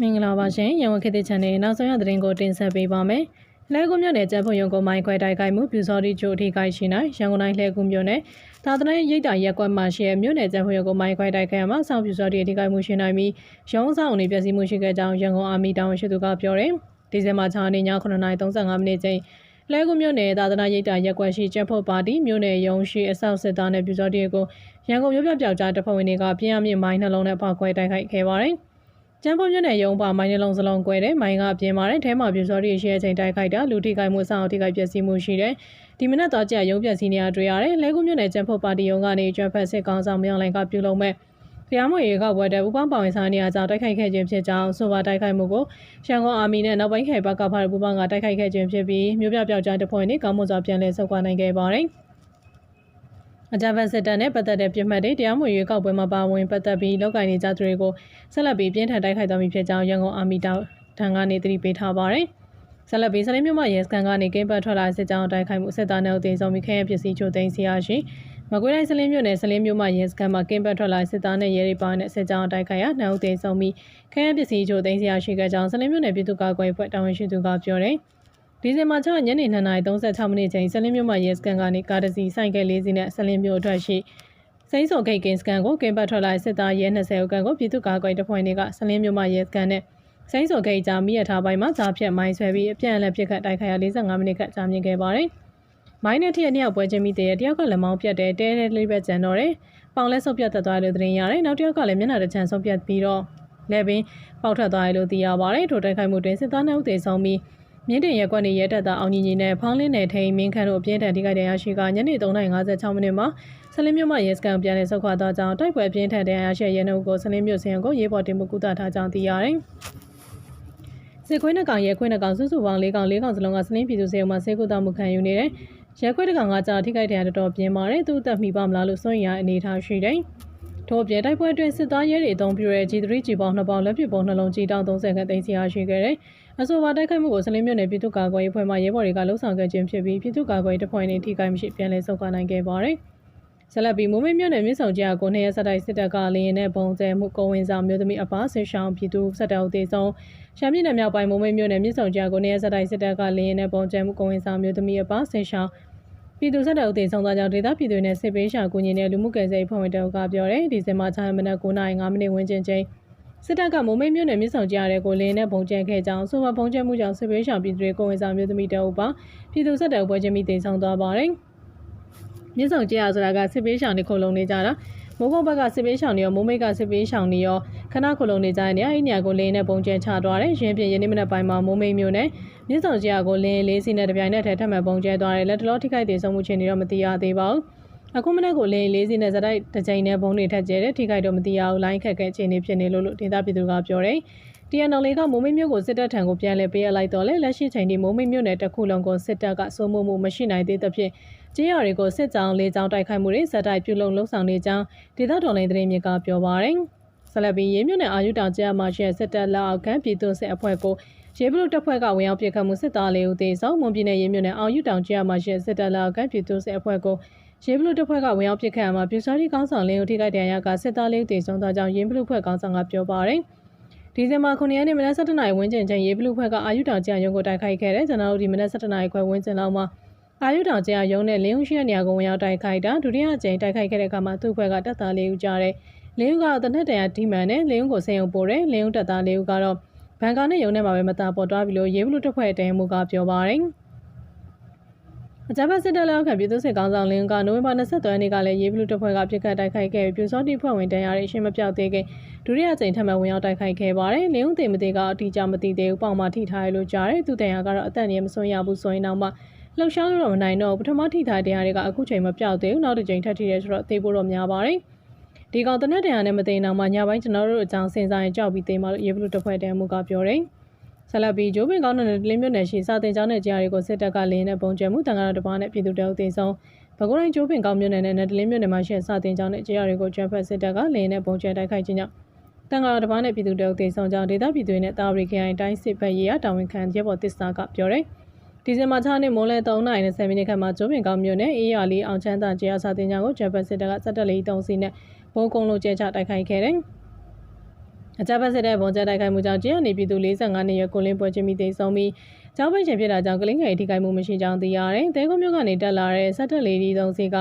မင်္ဂလာပါရှင်ရန်ကုန်ခေတ်သစ် channel နောက်ဆုံးရသတင်းကိုတင်ဆက်ပေးပါမယ်။လဲကုမြို့နယ်ကျန်းဖို့ရုံကုန်းမိုင်းခွဲတိုက်ခိုက်မှုပြူစောတိချိုအထိခိုက်ရှိနိုင်ရန်ကုန်တိုင်းလဲကုမြို့နယ်သာသနာ့ရိပ်တာရက်ကွက်မှာရှိတဲ့မြို့နယ်ကျန်းဖို့ရုံကုန်းမိုင်းခွဲတိုက်ခိုက်မှာဆောင်းပြူစောတိအထိခိုက်မှုရှိနိုင်ပြီးရုံးဆောင်အနေပျက်စီးမှုရှိခဲ့ကြောင်းရန်ကုန်အာမီတာဝန်ရှိသူကပြောတယ်။ဒီဇင်ဘာ6ရက်နေ့ည9:35မိနစ်ချိန်လဲကုမြို့နယ်သာသနာ့ရိပ်တာရက်ကွက်ရှိကျန်းဖို့ပါတီမြို့နယ်ရုံးရှိအဆောက်စစ်သားနဲ့ပြူစောတိကိုရန်ကုန်မြို့ပြပျောက်ကြားတပ်ဖွဲ့ဝင်တွေကပြင်းရမြင့်မိုင်းနှလုံးနဲ့ပောက်ခွဲတိုက်ခိုက်ခဲ့ပါတယ်။ ကျန်းဖုံမြို့နယ်ရုံးပါမိုင်းနှလုံးစလုံးကွဲတဲ့မိုင်းကအပြင်မှာတဲ့ထဲမှာပြူစောရီရှိတဲ့အချိန်တိုက်ခိုက်တာလူထိခိုက်မှုစောင့်ထိခိုက်ပျက်စီးမှုရှိတယ်။ဒီမနက်တော့ကြာရုံးပျက်စီးနေရတွေ့ရတယ်။လဲကူမြို့နယ်ကျန်းဖုံပါတီရုံးကနေကျွမ်းဖက်စစ်ကောင်ဆောင်မြောင်လိုင်ကပြုလုပ်မဲ့တရားမဝင်ရေကဝတ်တဲ့ဥပန်းပောင်ဆိုင်နေရာကြောင့်တိုက်ခိုက်ခဲ့ခြင်းဖြစ်ကြောင်းဆိုပါတိုက်ခိုက်မှုကိုရန်ကုန်အာမီနဲ့နောက်ပိုင်းခေတ်ဘက်ကဖားတဲ့ပူပန်းကတိုက်ခိုက်ခဲ့ခြင်းဖြစ်ပြီးမြို့ပြပျောက်ကြားတဖွဲ့နဲ့ကောင်းမွန်စွာပြန်လည်ဆုတ်ခွာနိုင်ခဲ့ပါတယ်။အ ကြမ်းဖက်စစ်တပ်နဲ့ပတ်သက်တဲ့ပြစ်မှတ်တွေတရားမဝင်ရွေးကောက်ပွဲမှာပါဝင်ပတ်သက်ပြီးလောက်ကိုင်းနေကြသူတွေကိုဆက်လက်ပြီးပြင်းထန်တိုက်ခိုက်သွားမည်ဖြစ်ကြောင်းရန်ကုန်အာမီတောင်ထံကနေတတိပေးထားပါတယ်။ဆက်လက်ပြီးစလင်းမြို့မှာရဲစခန်းကနေကင်းပတ်ထွက်လာစစ်ကြောင်းတိုက်ခိုက်မှုစစ်သားနဲ့အသေးဆုံးပြီးခဲရပစ္စည်းချို့သိမ်းစီရရှိမကွေးတိုင်းစလင်းမြို့နယ်စလင်းမြို့မှာရဲစခန်းမှာကင်းပတ်ထွက်လာစစ်သားနဲ့ရဲတွေပါတဲ့စစ်ကြောင်းတိုက်ခိုက်ရာနှောက်သေးဆုံးပြီးခဲရပစ္စည်းချို့သိမ်းစီရရှိခဲ့ကြောင်းစလင်းမြို့နယ်ပြည်သူ့ကာကွယ်ဖွဲ့တာဝန်ရှိသူကပြောတယ်။ ဒီဇင်ဘာ6ညနေ2:36မိနစ်ချိန်ဆလင်းမြို့မှာရဲစကန်ကနေကားတစ်စီးဆိုင်ကယ်လေးစီးနဲ့ဆလင်းမြို့အတွက်ရှိစိမ်းစော်ဂိတ်ကင်းစကန်ကိုကင်းပတ်ထွက်လာစစ်သားရဲ20ဦးကန်ကိုပြည်သူ့ကာကွယ်တပ်ဖွဲ့တွေကဆလင်းမြို့မှာရဲစကန်နဲ့စိမ်းစော်ဂိတ်ကြားမိရထားပိုင်းမှာဇာဖြတ်မိုင်းဆွဲပြီးအပြန်အလှန်ပစ်ခတ်တိုက်ခိုက်ရာ45မိနစ်ခန့်ကြာမြင့်ခဲ့ပါတယ်။မိုင်းနဲ့ထည့်နှစ်ယောက်ပွဲချင်းမိတဲ့တယောက်ကလက်မောင်းပြတ်တဲ့တဲတဲလေးပဲကျန်တော့တယ်။ပေါင်လဲဆုပ်ပြတ်သက်သွားတယ်လို့သတင်းရတယ်။နောက်တစ်ယောက်ကလည်းမျက်နှာတစ်ချမ်းဆုပ်ပြတ်ပြီးတော့လဲပင်ပေါက်ထွက်သွားတယ်လို့သိရပါတယ်။ထိုတိုက်ခိုက်မှုတွင်စစ်သားနှုတ်သေးဆုံးပြီး မြင်းတင်ရက်ကွက်နေရဲတပ်သားအောင်ညီညီနဲ့ဖောင်းလင်းနယ်ထိန်မင်းခန့်တို့အပြင်းထန်ထိခိုက်တရားရှိကညနေ3:56မိနစ်မှာဆလင်းမြို့မှရဲစခန်းပြန်လည်ဆုတ်ခွာသွားကြောင်းတိုက်ပွဲအပြင်းထန်တရားရှိရဲနှုတ်ကိုဆလင်းမြို့စင်ကိုရေးပေါ်တင်မှုကုသထားကြောင်းသိရတယ်။စစ်ခွေးနှကောင်ရဲခွေးနှကောင်စုစုပေါင်း၄ကောင်၄ကောင်စလုံးကစလင်းပြည်သူစေုံမှာဆေးကုသမှုခံယူနေတယ်။ရဲခွေးတကောင်ကကြာထိခိုက်တရားတော်တော်ပြင်းပါတယ်။သူ့အသက်မိပါမလားလို့စွန့်ရအနေထားရှိတယ်။ထို့အပြင်တိုက်ပွဲအတွင်းစစ်သားရဲတွေအုံပြရဲ G3 G ပေါင်း2ပေါင်းလက်ပစ်ပုံနှလုံးကြီးတောင်း30ခန့်သိမ်းဆီးရရှိခဲ့တယ်။ အဆိုပါတိုက်ခိုက်မှုကိုစလင်းမြို့နယ်ပြည်သူ့ကာကွယ်ရေးဖွဲ့မှရဲဘော်တွေကလှုံ့ဆော်ခဲ့ခြင်းဖြစ်ပြီးပြည်သူ့ကာကွယ်ရေးတပ်ဖွဲ့နဲ့ထိခိုက်မရှိပြန်လည်ဆုတ်ခွာနိုင်ခဲ့ပါတယ်။ဆက်လက်ပြီးမိုးမိတ်မြို့နယ်မြို့ဆောင်ကြားကိုနှစ်ရက်ဆက်တိုက်စစ်တပ်ကလေရင်နဲ့ပုံကျဲမှုကိုဝင်ဆောင်မြို့သမီးအပါဆင်ရှောင်းပြည်သူစစ်တပ်အသေးဆုံးရှမ်းပြည်နယ်မြောက်ပိုင်းမိုးမိတ်မြို့နယ်မြို့ဆောင်ကြားကိုနှစ်ရက်ဆက်တိုက်စစ်တပ်ကလေရင်နဲ့ပုံကျဲမှုကိုဝင်ဆောင်မြို့သမီးအပါဆင်ရှောင်းပြည်သူဆက်တပ်အသေးဆုံးသားကြောင့်ဒေသပြည်သူတွေနဲ့စစ်ပေးရှာကူညီတဲ့လူမှုကယ်ဆယ်ရေးဖွဲ့ဝင်တအုပ်ကပြောတယ်ဒီဇင်ဘာ6ရက်နေ့9:05မိနစ်ဝန်းကျင်ချိန် စစ်တပ်ကမိုးမိတ်မြို့နယ်မြစ်ဆောင်ကြားရဲကိုလင်းနဲ့ပုံကျဲခဲ့ကြောင်းဆိုပါပုံကျဲမှုကြောင့်စစ်ပေးရှောင်ပြည်သူတွေကိုဝင်ဆောင်မျိုးသမီးတအုပ်ပါပြည်သူစစ်တပ်ပွဲချင်းမိတင်ဆောင်သွားပါတယ်မြစ်ဆောင်ကြားရဆိုတာကစစ်ပေးရှောင်တွေခုံလုံးနေကြတာမိုးကုတ်ဘက်ကစစ်ပေးရှောင်တွေရောမိုးမိတ်ကစစ်ပေးရှောင်တွေရောခဏခုလုံးနေကြတဲ့နေရာအဲ့နေရာကိုလင်းနဲ့ပုံကျဲချသွားတယ်ရင်းပြင်းယနေ့မနက်ပိုင်းမှာမိုးမိတ်မြို့နယ်မြစ်ဆောင်ကြားကိုလင်းလေးစီနဲ့တပြိုင်နက်တည်းထပ်မံပုံကျဲသွားတယ်လက်တလောထိခိုက်တဲ့ဆုံးမှုချင်းတွေတော့မသိရသေးပါဘူး အခုမနေ့ကလင်းလေးစီနဲ့ဇတိုက်တစ်ချိန်နဲ့ဘုံတွေထက်ကျဲတယ်ထိခိုက်တော့မသိရဘူးလိုင်းခက်ခဲအခြေအနေဖြစ်နေလို့လို့ဒေသပြည်သူကပြောတယ် TNL ကမိုးမိတ်မြို့ကိုစစ်တပ်ထံကိုပြန်လည်ပေးအပ်လိုက်တော့လေလက်ရှိချိန်ထိမိုးမိတ်မြို့နယ်တစ်ခုလုံးကိုစစ်တပ်ကစိုးမိုးမှုမရှိနိုင်သေးသဖြင့်ကြေးရွာတွေကိုစစ်ကြောင်းလေးကြောင်းတိုက်ခိုက်မှုတွေဇက်တိုက်ပြုလုပ်လှုံ့ဆော်နေကြောင်းဒေသတော်လှန်သတင်းမြစ်ကပြောပါရယ်ဆက်လက်ပြီးရေမြို့နယ်အာယုတောင်ကျမ်းမှာရှိတဲ့စစ်တပ်လက်အောက်ခံပြည်သူစစ်အဖွဲ့ကို ရေဘလူတပ်ဖွဲ့ကဝင်ရောက်ပစ်ခတ်မှုစစ်သားလေးဦးသေဆုံးမွန်ပြည်နယ်ရေမြို့နယ်အာယုတောင်ကျမ်းမှာရှိတဲ့စစ်တပ်လက်အောက်ခံပြည်သူစစ်အဖွဲ့ကိုရင်းဘလူတပ်ဖွဲ့ကဝင်ရောက်ပစ်ခတ်မှာပြူစာရီကောင်းဆောင်လင်းဦးထိခိုက်တဲ့ရကစစ်သားလေးတေဆုံးသောကြောင့်ရင်းဘလူဖွဲ့ကောင်းဆောင်ကပြောပါရယ်ဒီဇင်ဘာ9ရက်နေ့မနက်7:00နာရီဝန်းကျင်ချိန်ရေဘလူဖွဲ့ကအာယုတောင်ကျရုံကိုတိုက်ခိုက်ခဲ့တဲ့ကျွန်တော်တို့ဒီမနက်7:00နာရီခွဲဝန်းကျင်လောက်မှာအာယုတောင်ကျရုံနဲ့လင်းဦးရှိတဲ့နေရာကိုဝင်ရောက်တိုက်ခိုက်တာဒုတိယကြိမ်တိုက်ခိုက်ခဲ့တဲ့အခါမှာသူ့ဖွဲ့ကတပ်သားလေးဦးကြတဲ့လင်းဦးကတော့တနက်တရာဒီမန်နဲ့လင်းဦးကိုဆင်ရုံပို့တယ်လင်းဦးတပ်သားလေးဦးကတော့ ဘန်ကာနဲ့ရုံနဲ့မှာပဲမတာပေါ်သွားပြီလို့ရေဘလူတပ်ဖွဲ့တဲမှုကပြောပါရယ်အကြမ်းဖက်စစ်တပ်လက်အောက်ခံပြည်သူ့စစ်ကောင်ဆောင်လင်းကနိုဝင်ဘာ23ရက်နေ့ကလည်းရေးဘလူတပ်ဖွဲ့ကပြစ်ခတ်တိုက်ခိုက်ခဲ့ပြီးပြူစောတိဖွဲ့ဝင်တန်းရတဲ့အရှင်းမပြောက်သေးခင်ဒုတိယကြိမ်ထပ်မံဝင်ရောက်တိုက်ခိုက်ခဲ့ပါတယ်။လင်းဦးသိမသေးကအတိအကျမသိသေးဘူးပေါင်မှထိထားရလို့ကြားတယ်။သူတန်ရကတော့အသက်နေမစွန့်ရဘူးဆိုရင်တော့မှလှုပ်ရှားလို့တော့မနိုင်တော့ပထမထိထားတရားတွေကအခုချိန်မပြောက်သေးဘူးနောက်တစ်ချိန်ထပ်ထိရဲဆိုတော့သိဖို့တော့များပါတယ်။ ဒီကောင်တနက်တရာနဲ့မသိအောင်မှညပိုင်းကျွန်တော်တို့အကြောင်းစင်စားရင်ကြောက်ပြီးသိမှလို့ရေးဘလူတပ်ဖွဲ့တန်းမှုကပြောတယ်။ဆက်လက်ပြီးဂျိုးပင်ကောင်းတဲ့လင်းမြို့နယ်ရှိစာတင်ကျောင်းနဲ့ကြားတွေကိုစစ်တပ်ကလင်းနဲ့ပုံကျဲမှုတန်ကတော့တပားနဲ့ပြည်သူတအုပ်သိဆုံးဘကုရိုင်းဂျိုးပင်ကောင်းမြို့နယ်နဲ့နယ်ဒလင်းမြို့နယ်မှာရှိစာတင်ကျောင်းနဲ့ကြားတွေကိုကျွမ်းဖက်စစ်တပ်ကလင်းနဲ့ပုံကျဲတိုက်ခိုက်ခြင်းကြောင့်တန်ကတော့တပားနဲ့ပြည်သူတအုပ်သိဆုံးကြောင်းဒေသပြည်သူတွေနဲ့တာဝရီခိုင်တိုင်းစစ်ဘက်ရေးရတာဝန်ခံရဲဘော်တစ်စာကပြောတယ် ဒီဇင်ဘာ6ရက်မိုးလဲ3:20မိနစ်ခန့်မှာကျိုးပင်ကောင်းမြို့နယ်အေးရလီအောင်ချမ်းသာကျေးစာတင်ကျောင်းကိုဂျပန်စစ်တပ်ကစက်တက်လေး3စီးနဲ့ဘုံကုန်းလိုကျဲချတိုက်ခိုက်ခဲ့တယ်။အကြမ်းဖက်စစ်တဲ့ပုံကျတိုက်ခိုက်မှုကြောင့်ကျင်းနေပြည်သူ45နှစ်ရွယ်ကိုလင်းပွဲချင်းမိသိဆုံးပြီးကျောင်းပိတ်ရှင်ဖြစ်တာကြောင့်ကလင်းငယ်ထိခိုက်မှုမရှိကြောင်းသိရတယ်။တဲကုန်းမြို့ကနေတက်လာတဲ့စက်တက်လေးဒီသုံးစီက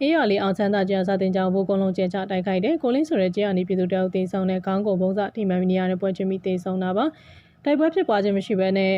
အေးရလေးအောင်ချမ်းသာကျန်းစာတင်ကြောင်းဘိုးကုန်းလုံးကျင်းချတိုက်ခိုက်တယ်။ကိုလင်းဆိုတဲ့ကျင်းနေပြည်သူတအုပ်သိဆုံးတဲ့ခေါင်းကိုဘုံစထိမှန်နေရတဲ့ပွဲချင်းမိသိဆုံးတာပါ။တိုက်ပွဲဖြစ်ပွားခြင်းမရှိဘဲနဲ့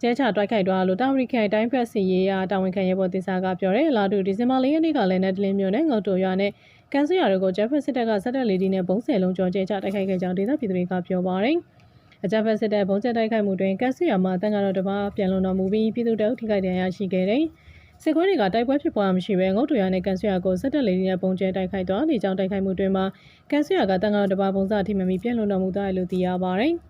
ကျဲချတိုက်ခိုက်သွားလို့တာဝရီခိုင်တိုင်းဖက်စီရေးရတာဝန်ခံရဲဘော်တင်စာကပြောတယ်။လာတူဒီဇင်ဘာ၄ရက်နေ့ကလည်းနယ်ဒလင်းမြို့နယ်ငုတ်တိုရွာနဲ့ကန်ဆူရတို့ကိုဂျက်ဖက်စစ်တပ်ကစက်တက်လေးဒီနဲ့ဘုံဆယ်လုံးကျော်ကျဲချတိုက်ခိုက်ခဲ့ကြောင်းဒေသပြည်သူတွေကပြောပါတယ်။အကြမ်းဖက်စစ်တပ်ဘုံကျဲတိုက်ခိုက်မှုတွင်ကန်ဆူရမှာတန်ကတော့တပါပြန်လုံတော်မူပြီးပြည်သူတအုပ်ထိခိုက်ဒဏ်ရာရှိခဲ့တယ်။စစ်ခွေးတွေကတိုက်ပွဲဖြစ်ပွားမရှိဘဲငုတ်တူရနဲ့ကန်ဆူရကိုစက်တက်လေးနဲ့ပုံကျဲတိုက်ခိုက်တော့ဒီကြောင့်တိုက်ခိုက်မှုတွင်မှာကန်ဆူရကတန်ကတော့တပါပုံစအထိမှမီပြန်လုံတော်မူသွားတယ်လို့သိရပါတယ်။